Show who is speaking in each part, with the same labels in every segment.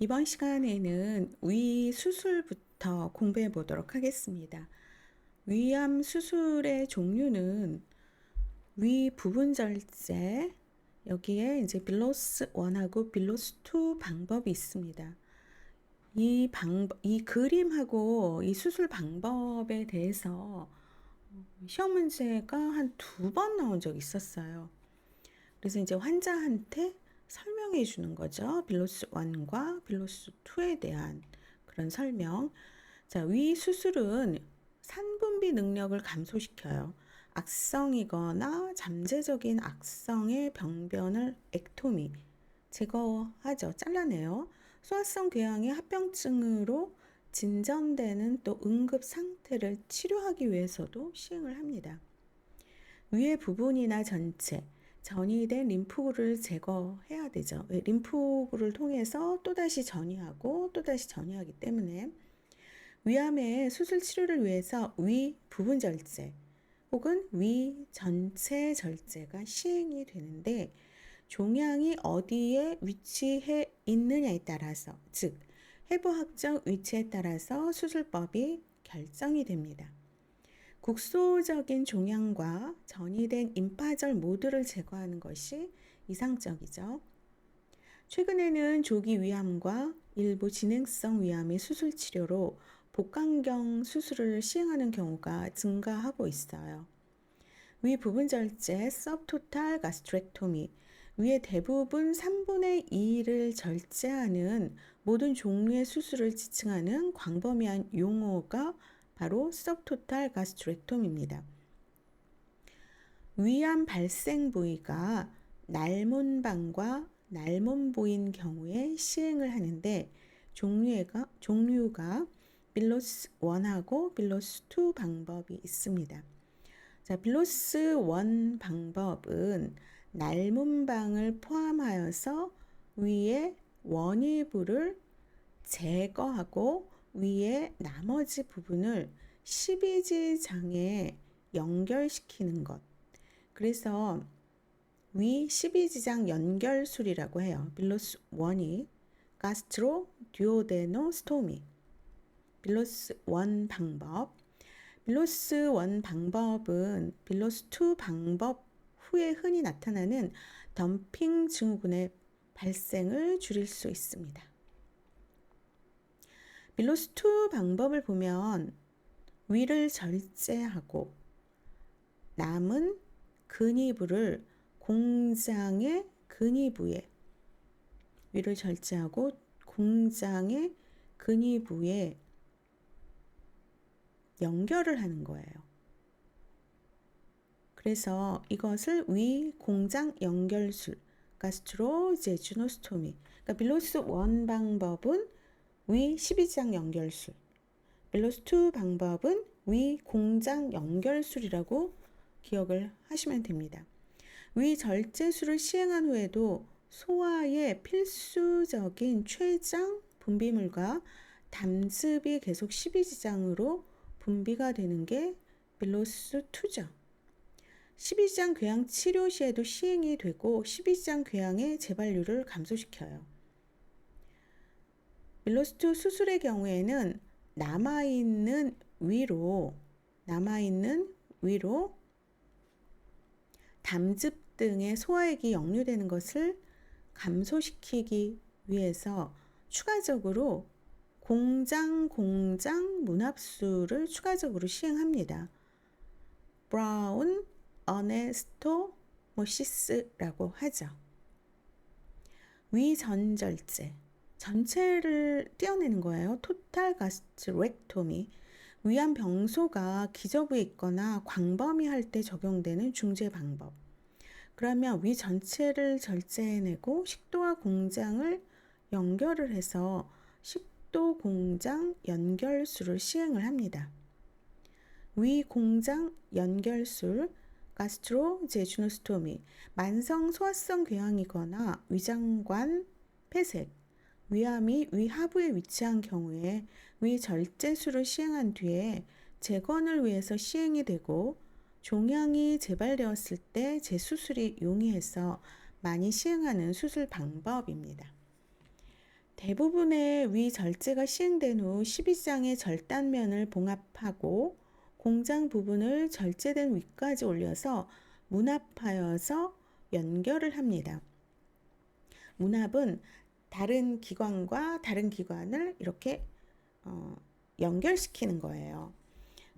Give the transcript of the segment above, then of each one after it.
Speaker 1: 이번 시간에는 위 수술부터 공부해 보도록 하겠습니다. 위암 수술의 종류는 위 부분 절제, 여기에 이제 빌로스 1하고 빌로스 2 방법이 있습니다. 이 방법, 이 그림하고 이 수술 방법에 대해서 시험 문제가 한 두 번 나온 적이 있었어요. 그래서 이제 환자한테 설명해 주는 거죠. 빌로스 1과 빌로스 2에 대한 그런 설명. 자, 위 수술은 산분비 능력을 감소시켜요. 악성이거나 잠재적인 악성의 병변을 액토미 제거하죠. 잘라내요. 소화성 궤양의 합병증으로 진전되는 또 응급 상태를 치료하기 위해서도 시행을 합니다. 위의 부분이나 전체, 전이된 림프구를 제거해야 되죠. 왜? 림프구를 통해서 또다시 전이하고 또다시 전이하기 때문에 위암의 수술 치료를 위해서 위 부분 절제 혹은 위 전체 절제가 시행이 되는데 종양이 어디에 위치해 있느냐에 따라서 즉 해부학적 위치에 따라서 수술법이 결정이 됩니다. 국소적인 종양과 전이된 임파절 모두를 제거하는 것이 이상적이죠. 최근에는 조기 위암과 일부 진행성 위암의 수술 치료로 복강경 수술을 시행하는 경우가 증가하고 있어요. 위 부분 절제, 서브토탈 가스트렉토미, 위의 대부분 3분의 2를 절제하는 모든 종류의 수술을 지칭하는 광범위한 용어가 바로 서브토탈 가스트렉톰입니다. 위암 발생 부위가 날몬방과 날몬부인 경우에 시행을 하는데 종류가, 종류가 빌로스 1하고 빌로스 2 방법이 있습니다. 자, 빌로스 1 방법은 날문방을 포함하여서 위에 원위부를 제거하고 위에 나머지 부분을 12지 장에 연결시키는 것. 그래서 위 12지장 연결술이라고 해요. 빌로스 1이 가스트로 듀오데노 스토미. 빌로스 1 방법. 빌로스 1 방법은 빌로스 2 방법 후에 흔히 나타나는 덤핑 증후군의 발생을 줄일 수 있습니다. 빌로스 2 방법을 보면 위를 절제하고 남은 근위부를 공장의 근위부에 위를 절제하고 공장의 근위부에 연결을 하는 거예요. 그래서 이것을 위 공장 연결술 가스트로 제주노스토미 그러니까 빌로스 원 방법은 위 12장 연결술 빌로스 2 방법은 위 공장 연결술이라고 기억을 하시면 됩니다. 위 절제술을 시행한 후에도 소화의 필수적인 췌장 분비물과 담즙이 계속 12지장으로 분비가 되는 게 빌로스 2죠. 12장 궤양 치료 시에도 시행이 되고 12장 궤양의 재발률을 감소시켜요. 빌로스2 수술의 경우에는 남아있는 위로 남아있는 위로 담즙 등의 소화액이 역류되는 것을 감소시키기 위해서 추가적으로 공장 공장 문합수를 추가적으로 시행합니다. 브라운 어네스토모시스라고 하죠. 위전절제 전체를 떼어내는 거예요. 토탈 가스트렉토미 위암 병소가 기저부에 있거나 광범위할 때 적용되는 중재 방법. 그러면 위 전체를 절제해내고 식도와 공장을 연결을 해서 식도 공장 연결술을 시행을 합니다. 위 공장 연결술 가스트로 제주노스토미 만성 소화성 궤양이거나 위장관 폐색 위암이 위 하부에 위치한 경우에 위 절제술을 시행한 뒤에 재건을 위해서 시행이 되고 종양이 재발되었을 때 재수술이 용이해서 많이 시행하는 수술 방법입니다. 대부분의 위 절제가 시행된 후 12장의 절단면을 봉합하고 공장 부분을 절제된 위까지 올려서 문합하여서 연결을 합니다. 문합은 다른 기관과 다른 기관을 이렇게 어, 연결시키는 거예요.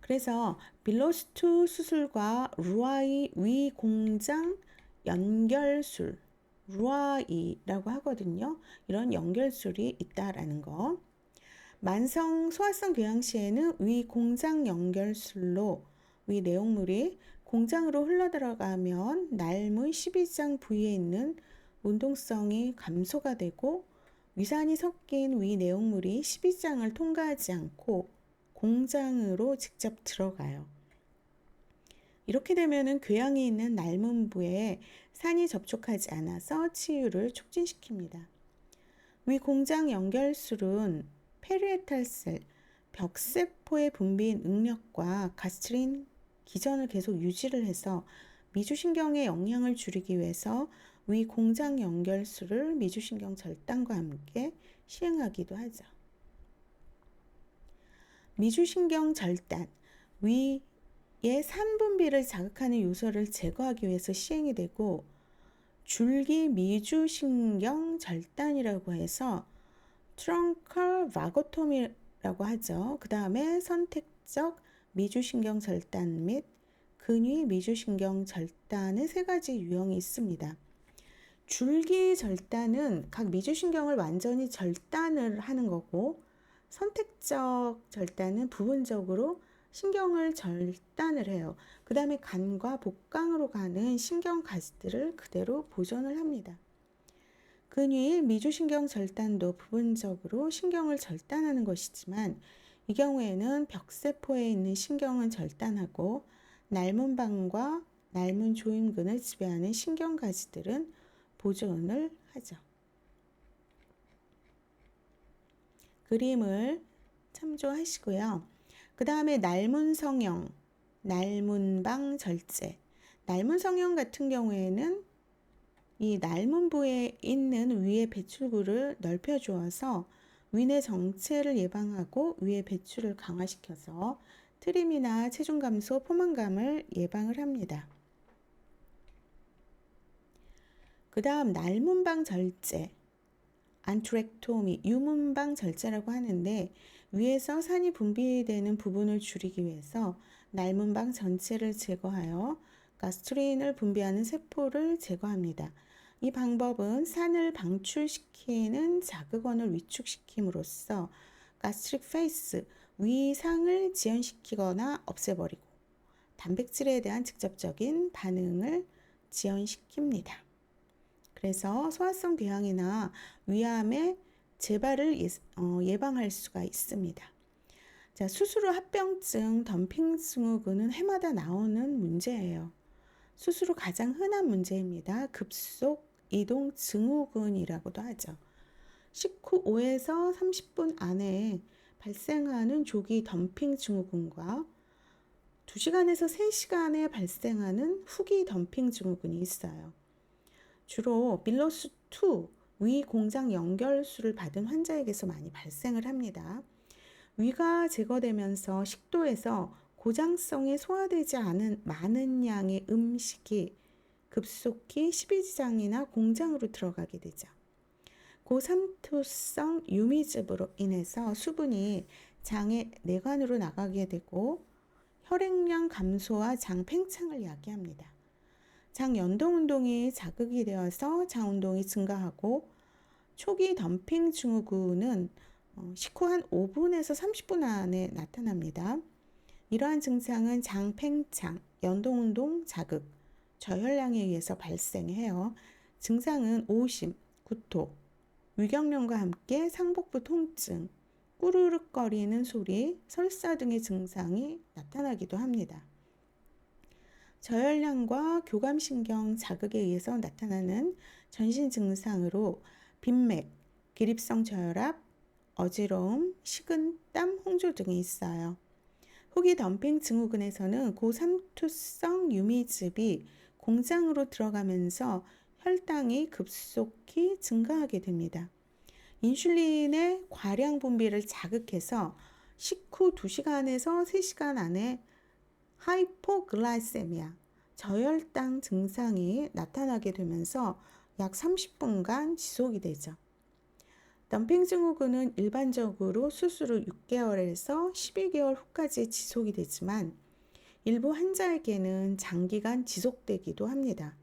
Speaker 1: 그래서 빌로스투 수술과 루아이 위 공장 연결술 루아이라고 하거든요. 이런 연결술이 있다라는 거. 만성 소화성 궤양 시에는 위 공장 연결술로 위 내용물이 공장으로 흘러들어가면 날문 12장 부위에 있는 운동성이 감소가 되고 위산이 섞인 위 내용물이 12장을 통과하지 않고 공장으로 직접 들어가요. 이렇게 되면은 궤양이 있는 날문부에 산이 접촉하지 않아서 치유를 촉진시킵니다. 위 공장 연결술은 페리에탈셀, 벽세포의 분비 능력과 가스트린 기전을 계속 유지를 해서 미주신경의 영향을 줄이기 위해서 위 공장 연결술을 미주신경 절단과 함께 시행하기도 하죠. 미주신경 절단, 위의 산분비를 자극하는 요소를 제거하기 위해서 시행이 되고 줄기 미주신경 절단이라고 해서 트렁컬 바고토미라고 하죠. 그 다음에 선택적 미주신경 절단 및 근위 미주신경 절단의 세 가지 유형이 있습니다. 줄기 절단은 각 미주신경을 완전히 절단을 하는 거고 선택적 절단은 부분적으로 신경을 절단을 해요. 그 다음에 간과 복강으로 가는 신경 가지들을 그대로 보존을 합니다. 근위 미주신경 절단도 부분적으로 신경을 절단하는 것이지만 이 경우에는 벽세포에 있는 신경은 절단하고 날문방과 날문 조임근을 지배하는 신경 가지들은 보존을 하죠. 그림을 참조하시고요. 그 다음에 날문 성형, 날문방 절제. 날문 성형 같은 경우에는 이 날문부에 있는 위의 배출구를 넓혀 주어서 위내 정체를 예방하고 위의 배출을 강화시켜서 트림이나 체중 감소, 포만감을 예방을 합니다. 그 다음 날문방 절제, 안트렉토미, 유문방 절제라고 하는데 위에서 산이 분비되는 부분을 줄이기 위해서 날문방 전체를 제거하여 가스트린을 분비하는 세포를 제거합니다. 이 방법은 산을 방출시키는 자극원을 위축시킴으로써 가스트릭 페이스, 위상을 지연시키거나 없애버리고 단백질에 대한 직접적인 반응을 지연시킵니다. 그래서 소화성 궤양이나 위암의 재발을 예, 방할 수가 있습니다. 자, 수술 후 합병증, 덤핑 증후군은 해마다 나오는 문제예요. 수술 후 가장 흔한 문제입니다. 급속 이동 증후군이라고도 하죠. 식후 5에서 30분 안에 발생하는 조기 덤핑 증후군과 2시간에서 3시간에 발생하는 후기 덤핑 증후군이 있어요. 주로 밀러스2 위 공장 연결수를 받은 환자에게서 많이 발생을 합니다. 위가 제거되면서 식도에서 고장성이 소화되지 않은 많은 양의 음식이 급속히 십이지장이나 공장으로 들어가게 되죠. 고삼투성 유미즙으로 인해서 수분이 장의 내관으로 나가게 되고 혈액량 감소와 장 팽창을 야기합니다. 장 연동 운동이 자극이 되어서 장 운동이 증가하고 초기 덤핑 증후군은 어, 식후 한 5분에서 30분 안에 나타납니다. 이러한 증상은 장 팽창, 연동 운동 자극, 저혈량에 의해서 발생해요. 증상은 오심, 구토, 위경련과 함께 상복부 통증, 꾸르륵거리는 소리, 설사 등의 증상이 나타나기도 합니다. 저혈량과 교감신경 자극에 의해서 나타나는 전신 증상으로 빈맥, 기립성 저혈압, 어지러움, 식은땀, 홍조 등이 있어요. 후기 덤핑 증후군에서는 고삼투성 유미즙이 공장으로 들어가면서 혈당이 급속히 증가하게 됩니다. 인슐린의 과량 분비를 자극해서 식후 2시간에서 3시간 안에 하이포글라이세미아, 저혈당 증상이 나타나게 되면서 약 30분간 지속이 되죠. 덤핑 증후군은 일반적으로 수술 후 6개월에서 12개월 후까지 지속이 되지만 일부 환자에게는 장기간 지속되기도 합니다.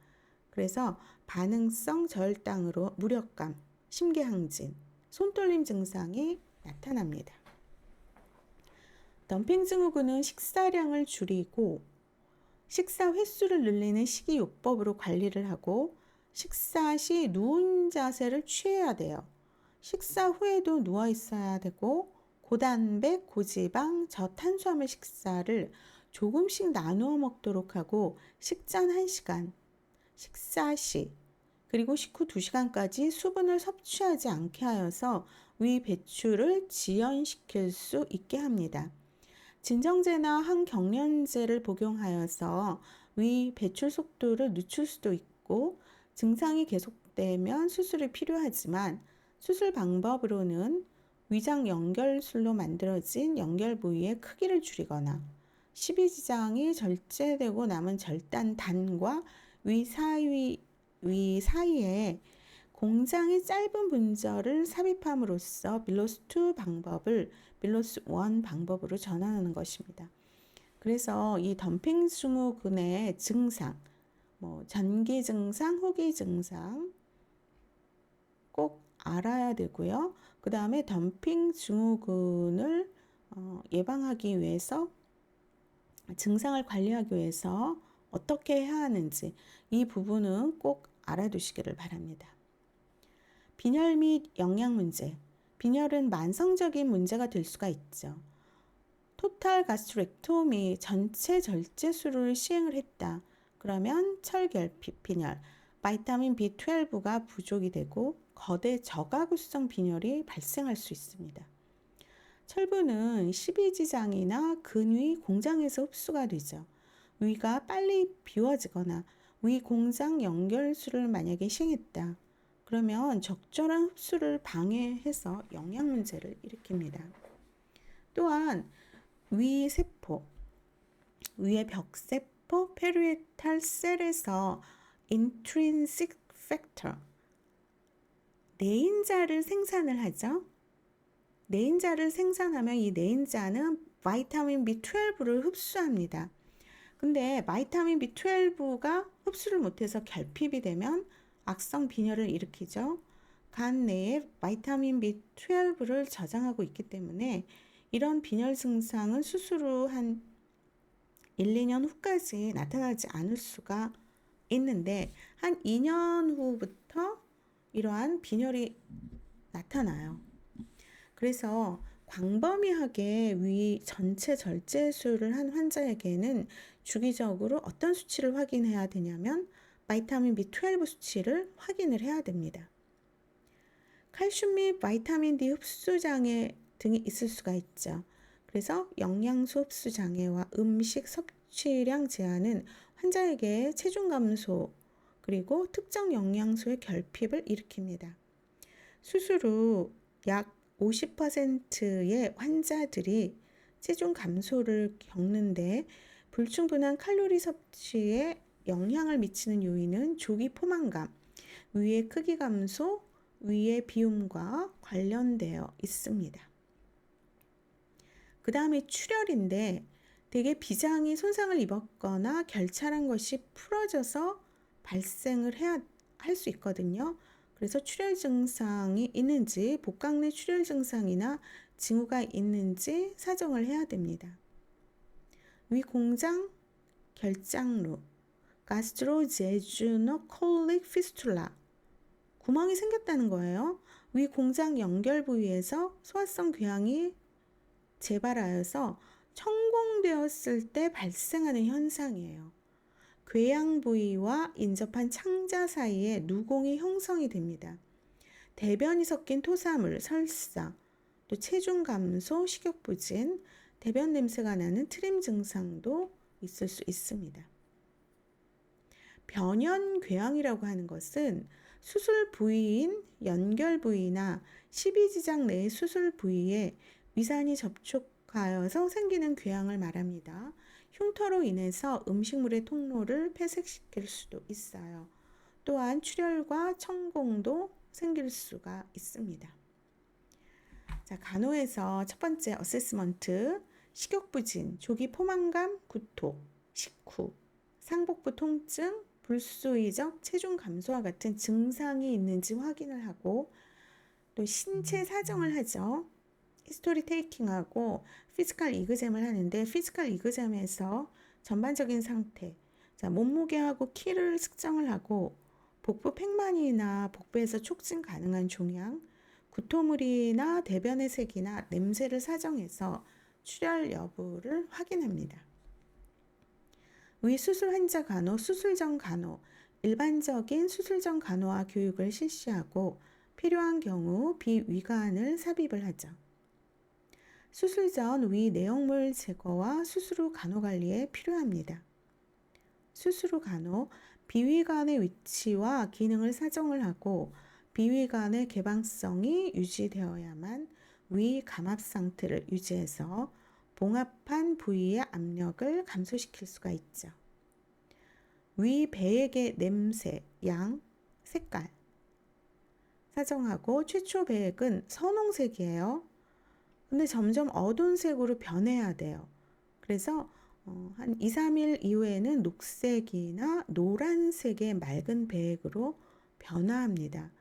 Speaker 1: 그래서 반응성 저혈당으로 무력감, 심계항진, 손떨림 증상이 나타납니다. 덤핑 증후군은 식사량을 줄이고 식사 횟수를 늘리는 식이요법으로 관리를 하고 식사 시 누운 자세를 취해야 돼요. 식사 후에도 누워 있어야 되고 고단백, 고지방, 저탄수화물 식사를 조금씩 나누어 먹도록 하고 식전 1시간, 식사 시, 그리고 식후 2시간까지 수분을 섭취하지 않게 하여서 위 배출을 지연시킬 수 있게 합니다. 진정제나 항경련제를 복용하여서 위 배출 속도를 늦출 수도 있고 증상이 계속되면 수술이 필요하지만 수술 방법으로는 위장 연결술로 만들어진 연결 부위의 크기를 줄이거나 십이지장이 절제되고 남은 절단 단과 위 사이 위 사이에 공장의 짧은 분절을 삽입함으로써 빌로스 2 방법을 빌로스 1 방법으로 전환하는 것입니다. 그래서 이 덤핑 증후군의 증상, 뭐 전기 증상, 호기 증상 꼭 알아야 되고요. 그 다음에 덤핑 증후군을 어, 예방하기 위해서 증상을 관리하기 위해서 어떻게 해야 하는지 이 부분은 꼭 알아두시기를 바랍니다. 빈혈 및 영양 문제. 빈혈은 만성적인 문제가 될 수가 있죠. 토탈 가스트렉토미 전체 절제술을 시행을 했다. 그러면 철결핍 빈혈, 바이타민 B12가 부족이 되고 거대 저가구성 빈혈이 발생할 수 있습니다. 철분은 십이지장이나 근위 공장에서 흡수가 되죠. 위가 빨리 비워지거나 위 공장 연결술을 만약에 시행했다. 그러면 적절한 흡수를 방해해서 영양 문제를 일으킵니다. 또한 위 세포, 위의 벽세포 페리에탈 셀에서 intrinsic factor 내인자를 생산을 하죠. 내인자를 생산하면 이 내인자는 바이타민 B12를 흡수합니다. 근데 바이타민 B12가 흡수를 못해서 결핍이 되면 악성 빈혈을 일으키죠. 간 내에 바이타민 B12를 저장하고 있기 때문에 이런 빈혈 증상은 수술 후 한 1, 2년 후까지 나타나지 않을 수가 있는데 한 2년 후부터 이러한 빈혈이 나타나요. 그래서 광범위하게 위 전체 절제술을 한 환자에게는 주기적으로 어떤 수치를 확인해야 되냐면 바이타민 B12 수치를 확인을 해야 됩니다. 칼슘 및 바이타민 D 흡수 장애 등이 있을 수가 있죠. 그래서 영양소 흡수 장애와 음식 섭취량 제한은 환자에게 체중 감소 그리고 특정 영양소의 결핍을 일으킵니다. 수술 후 약 50%의 환자들이 체중 감소를 겪는데 불충분한 칼로리 섭취에 영향을 미치는 요인은 조기 포만감, 위의 크기 감소, 위의 비움과 관련되어 있습니다. 그 다음에 출혈인데 대개 비장이 손상을 입었거나 결찰한 것이 풀어져서 발생을 해야 할 수 있거든요. 그래서 출혈 증상이 있는지 복강 내 출혈 증상이나 징후가 있는지 사정을 해야 됩니다. 위 공장 결장루 가스트로제주노콜릭 피스툴라 구멍이 생겼다는 거예요. 위 공장 연결 부위에서 소화성 궤양이 재발하여서 천공되었을 때 발생하는 현상이에요. 궤양 부위와 인접한 창자 사이에 누공이 형성이 됩니다. 대변이 섞인 토사물, 설사, 또 체중 감소, 식욕 부진, 대변 냄새가 나는 트림 증상도 있을 수 있습니다. 변연 궤양이라고 하는 것은 수술 부위인 연결 부위나 십이지장 내 수술 부위에 위산이 접촉하여서 생기는 궤양을 말합니다. 흉터로 인해서 음식물의 통로를 폐색시킬 수도 있어요. 또한 출혈과 천공도 생길 수가 있습니다. 자, 간호에서 첫 번째 어세스먼트, 식욕부진, 조기 포만감, 구토, 식후, 상복부 통증, 불수의적 체중 감소와 같은 증상이 있는지 확인을 하고 또 신체 사정을 하죠. 히스토리 테이킹하고 피지컬 이그잼을 하는데 피지컬 이그잼에서 전반적인 상태, 자, 몸무게하고 키를 측정을 하고 복부 팽만이나 복부에서 촉진 가능한 종양, 구토물이나 대변의 색이나 냄새를 사정해서 출혈 여부를 확인합니다. 위수술 환자 간호, 수술 전 간호, 일반적인 수술 전 간호와 교육을 실시하고 필요한 경우 비위관을 삽입을 하죠. 수술 전 위 내용물 제거와 수술 후 간호 관리에 필요합니다. 수술 후 간호, 비위관의 위치와 기능을 사정을 하고 비위관의 개방성이 유지되어야만 위 감압 상태를 유지해서 봉합한 부위의 압력을 감소시킬 수가 있죠. 위 배액의 냄새, 양, 색깔 사정하고 최초 배액은 선홍색이에요. 근데 점점 어두운 색으로 변해야 돼요. 그래서 어, 한 2, 3일 이후에는 녹색이나 노란색의 맑은 배액으로 변화합니다.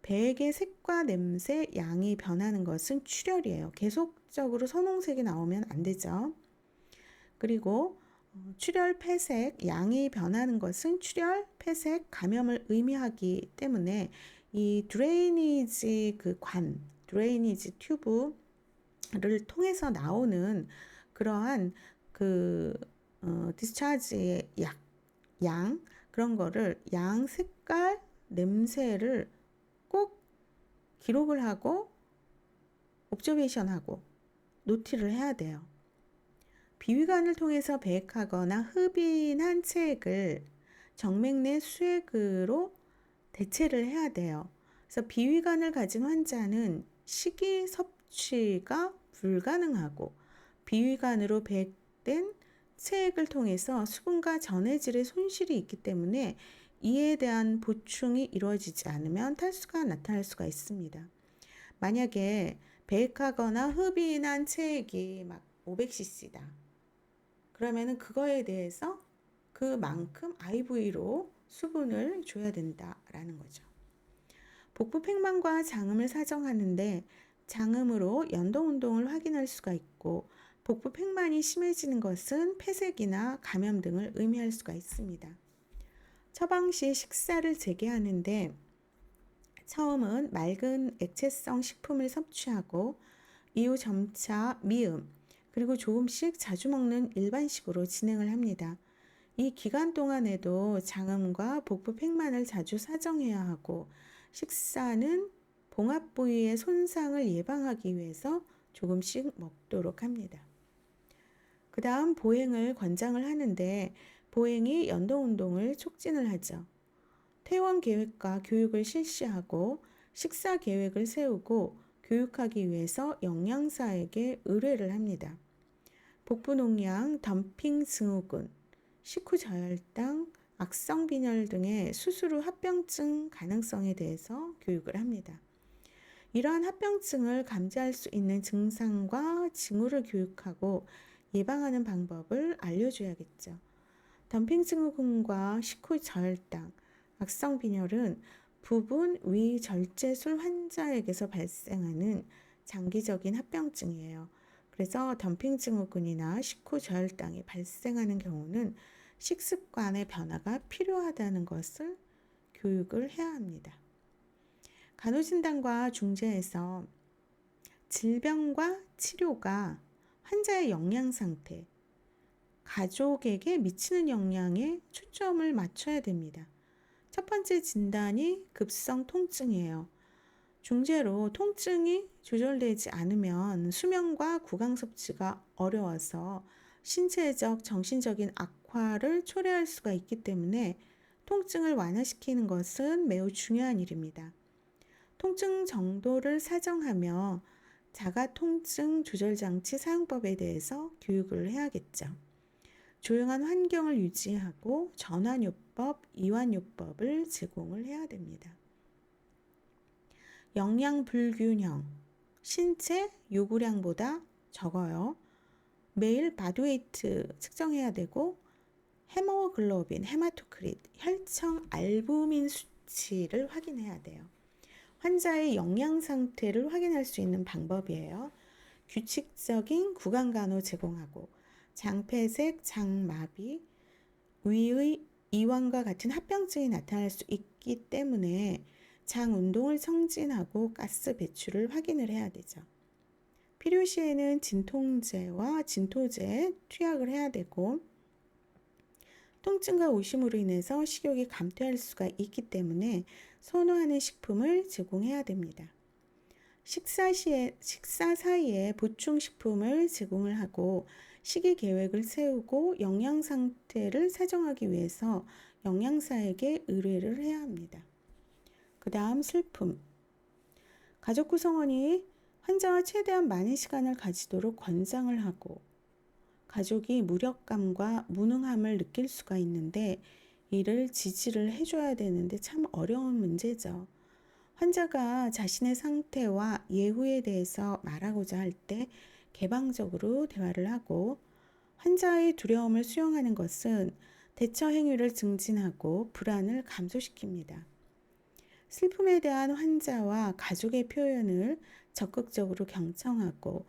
Speaker 1: 배액의 색과 냄새, 양이 변하는 것은 출혈이에요. 계속 적으로 선홍색이 나오면 안 되죠. 그리고 어, 출혈, 폐색, 양이 변하는 것은 출혈, 폐색, 감염을 의미하기 때문에 이 드레이니지 그 관, 드레이니지 튜브를 통해서 나오는 그러한 그 어, 디스차지의 약, 양 그런 거를 양 색깔, 냄새를 꼭 기록을 하고 옵저베이션하고 노티를 해야 돼요. 비위관을 통해서 배액하거나 흡인한 체액을 정맥 내 수액으로 대체를 해야 돼요. 그래서 비위관을 가진 환자는 식이 섭취가 불가능하고 비위관으로 배액된 체액을 통해서 수분과 전해질의 손실이 있기 때문에 이에 대한 보충이 이루어지지 않으면 탈수가 나타날 수가 있습니다. 만약에 배액하거나 흡인한 체액이 막 500cc다. 그러면은 그거에 대해서 그만큼 IV로 수분을 줘야 된다라는 거죠. 복부 팽만과 장음을 사정하는데 장음으로 연동 운동을 확인할 수가 있고 복부 팽만이 심해지는 것은 폐색이나 감염 등을 의미할 수가 있습니다. 처방 시 식사를 재개하는데 처음은 맑은 액체성 식품을 섭취하고 이후 점차 미음 그리고 조금씩 자주 먹는 일반식으로 진행을 합니다. 이 기간 동안에도 장음과 복부 팽만을 자주 사정해야 하고 식사는 봉합 부위의 손상을 예방하기 위해서 조금씩 먹도록 합니다. 그 다음 보행을 권장을 하는데 보행이 연동 운동을 촉진을 하죠. 퇴원 계획과 교육을 실시하고 식사 계획을 세우고 교육하기 위해서 영양사에게 의뢰를 합니다. 복부 농양, 덤핑 증후군, 식후 저혈당, 악성 빈혈 등의 수술 후 합병증 가능성에 대해서 교육을 합니다. 이러한 합병증을 감지할 수 있는 증상과 징후를 교육하고 예방하는 방법을 알려줘야겠죠. 덤핑 증후군과 식후 저혈당, 악성 빈혈은 부분 위절제술 환자에게서 발생하는 장기적인 합병증이에요. 그래서 덤핑 증후군이나 식후 저혈당이 발생하는 경우는 식습관의 변화가 필요하다는 것을 교육을 해야 합니다. 간호진단과 중재에서 질병과 치료가 환자의 영양 상태, 가족에게 미치는 영향에 초점을 맞춰야 됩니다. 첫 번째 진단이 급성 통증이에요. 중재로 통증이 조절되지 않으면 수면과 구강 섭취가 어려워서 신체적, 정신적인 악화를 초래할 수가 있기 때문에 통증을 완화시키는 것은 매우 중요한 일입니다. 통증 정도를 사정하며 자가 통증 조절 장치 사용법에 대해서 교육을 해야겠죠. 조용한 환경을 유지하고 전환요법, 이완요법을 제공을 해야 됩니다. 영양 불균형, 신체 요구량보다 적어요. 매일 바디웨이트 측정해야 되고 헤모글로빈, 헤마토크릿, 혈청 알부민 수치를 확인해야 돼요. 환자의 영양 상태를 확인할 수 있는 방법이에요. 규칙적인 구강 간호 제공하고 장폐색, 장마비, 위의 이완과 같은 합병증이 나타날 수 있기 때문에 장 운동을 촉진하고 가스 배출을 확인을 해야 되죠. 필요시에는 진통제와 진토제 투약을 해야 되고 통증과 오심으로 인해서 식욕이 감퇴할 수가 있기 때문에 선호하는 식품을 제공해야 됩니다. 식사 시에 식사 사이에 보충 식품을 제공을 하고 식이 계획을 세우고 영양 상태를 사정하기 위해서 영양사에게 의뢰를 해야 합니다. 그 다음 슬픔. 가족 구성원이 환자와 최대한 많은 시간을 가지도록 권장을 하고 가족이 무력감과 무능함을 느낄 수가 있는데 이를 지지를 해줘야 되는데 참 어려운 문제죠. 환자가 자신의 상태와 예후에 대해서 말하고자 할 때 개방적으로 대화를 하고 환자의 두려움을 수용하는 것은 대처 행위를 증진하고 불안을 감소시킵니다. 슬픔에 대한 환자와 가족의 표현을 적극적으로 경청하고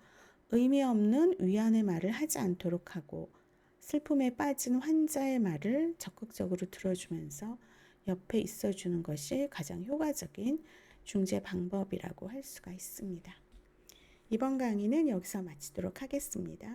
Speaker 1: 의미 없는 위안의 말을 하지 않도록 하고 슬픔에 빠진 환자의 말을 적극적으로 들어주면서 옆에 있어주는 것이 가장 효과적인 중재 방법이라고 할 수가 있습니다. 이번 강의는 여기서 마치도록 하겠습니다.